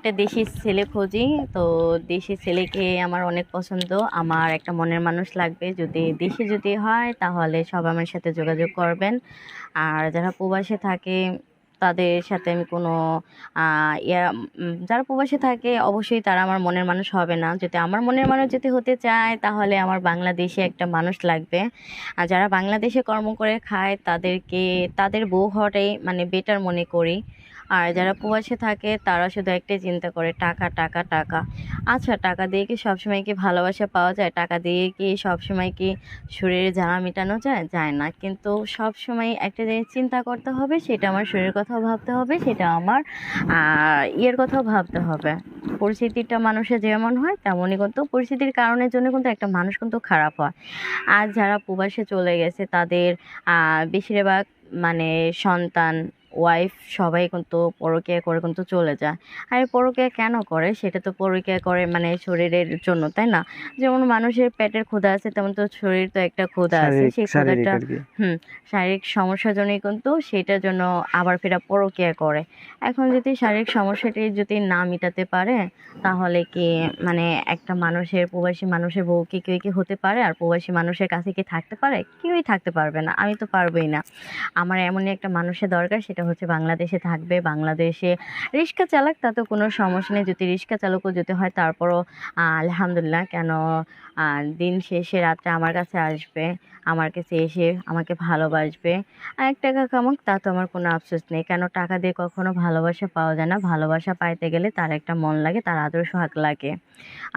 একটা দেশি ছেলে খুঁজি। তো দেশি ছেলেকে আমার অনেক পছন্দ। আমার একটা মনের মানুষ লাগবে। যদি দেশি যদি হয়, তাহলে সব আমার সাথে যোগাযোগ করবেন। আর যারা প্রবাসে থাকে, তাদের সাথে আমি কোনো ইয়া যারা প্রবাসে থাকে, অবশ্যই তারা আমার মনের মানুষ হবে না। যদি আমার মনের মানুষ যদি হতে চায়, তাহলে আমার বাংলাদেশে একটা মানুষ লাগবে। আর যারা বাংলাদেশে কর্ম করে খায়, তাদেরকে, তাদের বউ হওয়াটাই মানে বেটার মনে করি। আর যারা প্রবাসে থাকে তারা শুধু একটাই চিন্তা করে টাকা টাকা টাকা। আচ্ছা টাকা দিয়ে কি সবসময় কি ভালোবাসা পাওয়া যায়? টাকা দিয়ে কি সবসময় কি শরীরে জ্বালা মেটানো যায়? যায় না। কিন্তু সবসময় একটা জিনিস চিন্তা করতে হবে সেটা আমার শরীরের কথাও ভাবতে হবে সেটা আমার ইয়ের কথাও ভাবতে হবে। পরিস্থিতিটা মানুষের যেমন হয় তেমনই কিন্তু পরিস্থিতির কারণের জন্য কিন্তু একটা মানুষ কিন্তু খারাপ হয়। আর যারা প্রবাসে চলে গেছে তাদের বেশিরভাগ মানে সন্তান ওয়াইফ সবাই কিন্তু পরকীয়া করে কিন্তু চলে যায়। আর পরকীয়া কেন করে? সেটা তো পরকীয়া করে মানে শরীরের জন্য তাই না? যেমন মানুষের পেটের ক্ষুধা আছে তেমন তো শরীর তো একটা ক্ষুধা আছে। সেই ক্ষুধাটা হুম শারীরিক সমস্যার জন্যই কিন্তু সেটার জন্য আবার ফেরা পরকীয়া করে। এখন যদি শারীরিক সমস্যাটি যদি না মেটাতে পারে তাহলে কি মানে একটা মানুষের প্রবাসী মানুষের বউ কি কেউ কি হতে পারে? আর প্রবাসী মানুষের কাছে কি থাকতে পারে? কেউই থাকতে পারবে না। আমি তো পারবোই না। আমার এমনই একটা মানুষের দরকার সেটা হচ্ছে বাংলাদেশে থাকবে, বাংলাদেশে রিক্সা চালাক তাতে কোনো সমস্যা নেই। যদি রিক্সা চালকও যদি হয়, তারপরও আলহামদুলিল্লাহ কেন দিন শেষে রাত্রে আমার কাছে আসবে, আমার কাছে এসে আমাকে ভালোবাসবে। এক টাকা কামাক, তা তো আমার কোনো আফসোস নেই। কেন টাকা দিয়ে কখনো ভালোবাসা পাওয়া যায় না? ভালোবাসা পাইতে গেলে তার একটা মন লাগে, তার আদর সোহাগ লাগে।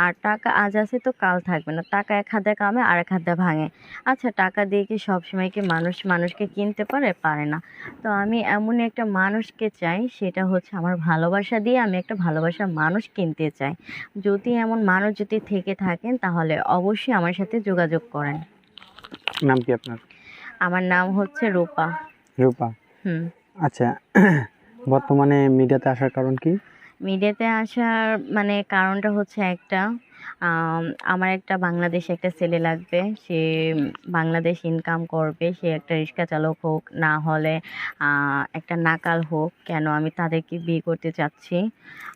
আর টাকা আজ আছে তো কাল থাকবে না। টাকা এক হাতে কামে, আর এক হাতে ভাঙে। আচ্ছা টাকা দিয়ে কি সবসময় কি মানুষ মানুষকে কিনতে পারে? পারে না। তো আমি এমনই একটা মানুষকে চাই সেটা হচ্ছে আমার ভালোবাসা দিয়ে আমি একটা ভালোবাসার মানুষ কিনতে চাই। যদি এমন মানুষ যদি থেকে থাকেন তাহলে অবশ্যই আমার সাথে যোগাযোগ করেন। নাম কি আপনার? আমার নাম হচ্ছে রূপা। রূপা। হুম। আচ্ছা বর্তমানে মিডিয়াতে আসার কারণ কি? মিডিয়াতে আসার মানে কারণটা হচ্ছে একটা আমার একটা বাংলাদেশে একটা ছেলে লাগবে। সে বাংলাদেশ ইনকাম করবে। সে একটা রিক্সা চালক হোক, না হলে একটা নাকাল হোক, কেন আমি তাদেরকে বিয়ে করতে চাচ্ছি?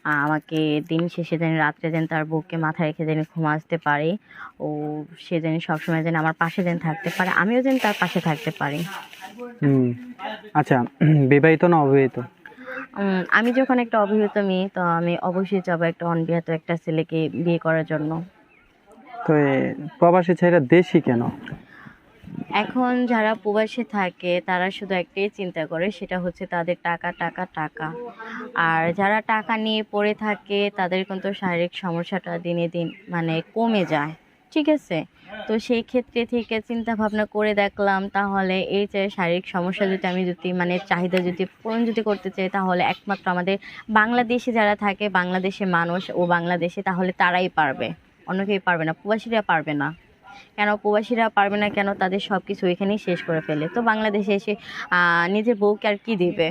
আমাকে দিন শেষে যেন, রাত্রে যেন তার বুককে মাথায় রেখে যেন ঘুমাতে পারি। ও, সে যেন সবসময় যেন আমার পাশে যেন থাকতে পারে। আমিও যেন তার পাশে থাকতে পারি। আচ্ছা বিবাহিত না অবিবাহিত? আমি যখন একটা অবিবাহিত মেয়ে তো আমি অবশ্যই যাব একটা অনবিবাহিত একটা ছেলেকে বিয়ে করার জন্য। তো প্রবাসী ছেলেরা দেশি কেন? এখন যারা প্রবাসে থাকে তারা শুধু একটাই চিন্তা করে সেটা হচ্ছে তাদের টাকা টাকা টাকা। আর যারা টাকা নিয়ে পড়ে থাকে তাদের কিন্তু শারীরিক সমস্যাটা দিনে দিন মানে কমে যায়। ঠিক আছে? তো সেই ক্ষেত্রে থেকে চিন্তা ভাবনা করে দেখলাম তাহলে এই যে শারীরিক সমস্যা যদি আমি যদি মানে চাহিদা যদি পূরণ যদি করতে চাই তাহলে একমাত্র আমাদের বাংলাদেশে যারা থাকে বাংলাদেশের মানুষ ও বাংলাদেশে তাহলে তারাই পারবে। অন্য কেউ পারবে না প্রবাসীরা পারবে না। কেন প্রবাসীরা পারবে না? কেন তাদের সব কিছু এখানেই শেষ করে ফেলে? তো বাংলাদেশে এসে আহ, নিজের বউকে আর কি দিবে?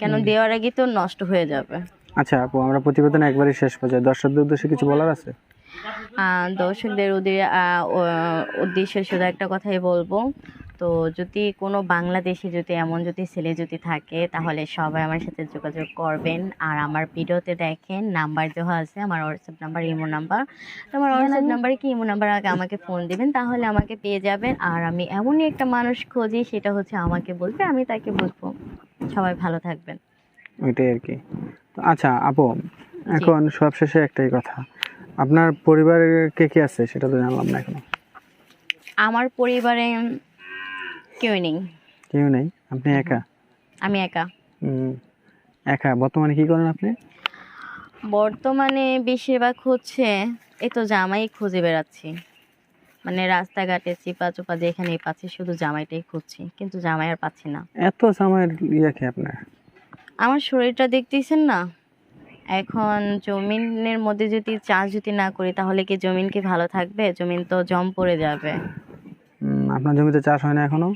কেন দেওয়ার আগে তো নষ্ট হয়ে যাবে। আচ্ছা আপু আমরা প্রতিবেদন একবারই শেষ পর্যায়ে। দর্শকদের উদ্দেশ্যে কিছু বলার আছে? দর্শকদের উদ্দেশ্যে শুধু একটা কথাই বলব। তো যদি কোনো বাংলাদেশি যদি এমন যদি ছেলে যদি থাকে তাহলে সবাই আমার সাথে যোগাযোগ করবেন। আর আমার ভিডিওতে দেখেন নাম্বার দেওয়া আছে আমার হোয়াটসঅ্যাপ নাম্বার ইমো নাম্বার। তো আমার হোয়াটসঅ্যাপ নাম্বারে কি ইমো নাম্বার? আগে আমাকে ফোন দিবেন তাহলে আমাকে পেয়ে যাবেন। আর আমি এমনই একটা মানুষ খুঁজি সেটা হচ্ছে আমাকে বলবে আমি তাকে বলব। সবাই ভালো থাকবেন। ওইটাই আর কি। আচ্ছা আপু এখন সবশেষে একটাই কথা। আপনার পরিবারে কে কে আছে সেটা তো জানলাম না এখনও। আমার পরিবারে কেউ নেই। কেউ নেই? আপনি একা? আমি একা। হুম, একা। বর্তমানে কি করেন আপনি? বর্তমানে বেশিরভাগ হচ্ছে এই তো জামাই খুঁজে বেড়াচ্ছি। মানে রাস্তাঘাটে চিপা চোপা যেখানেই পাচ্ছি শুধু জামাইটাই খুঁজছি। কিন্তু জামাই আর পাচ্ছি না। এত সময়ের ইয়ে কি আপনার? আমার শরীরটা দেখতেছেন না? এখন জমিনের মধ্যে যদি চাষ যদি না করি তাহলে কি জমিন কি ভালো থাকবে? জমিন তো জম পড়ে যাবে। আপনার জমিতে চাষ হয় না এখনও?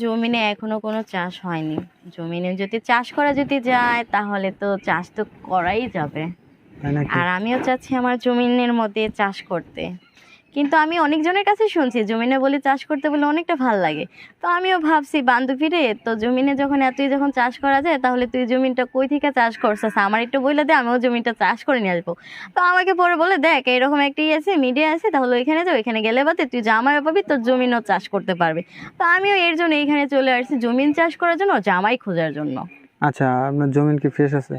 জমিনে এখনও কোনো চাষ হয়নি। জমিনে যদি চাষ করা যদি যায় তাহলে তো চাষ তো করাই যাবে। আর আমিও চাচ্ছি আমার জমিনের মধ্যে চাষ করতে। কিন্তু আমি অনেকজনের কাছে শুনছি জমিনে বলে চাষ করতে বলে অনেকটা ভালো লাগে। তো আমিও ভাবছি বান্ধবীরে তো জমিনে যখন এতই যখন চাষ করা যায় তাহলে তুই জমিনটা কই থেকে চাষ করছিস? আমার একটু বলে দে আমিও জমিটা চাষ করে নিয়ে আসব। তো আমাকে পরে বলে দেখ এরকম একটা ই আছে মিডিয়া আছে তাহলে ওইখানে যাও ওইখানে গেলে বাদে তুই জামাই পাবি তোর জমিনও চাষ করতে পারবি। তো আমিও এর জন্য এইখানে চলে আসছি জমিন চাষ করার জন্য জামাই খোঁজার জন্য। আচ্ছা আপনার জমিন কি ফ্রেশ আছে?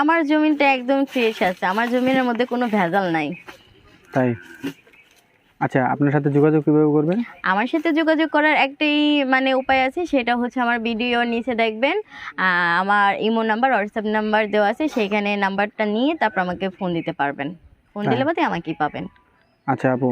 আমার জমিনটা একদম ফ্রেশ আছে আমার জমিনের মধ্যে কোনো ভেজাল নাই। তাই? আচ্ছা আপনার সাথে যোগাযোগ কীভাবে করবেন? আমার সাথে যোগাযোগ করার একটাই মানে উপায় আছে সেটা হচ্ছে আমার ভিডিও নিচে দেখবেন। আমার ইমো নাম্বার হোয়াটসঅ্যাপ নাম্বার দেওয়া আছে সেখানে নাম্বারটা নিয়ে তারপর আমাকে ফোন দিতে পারবেন। ফোন দিলে বাদে আমাকেই পাবেন। আচ্ছা আপু।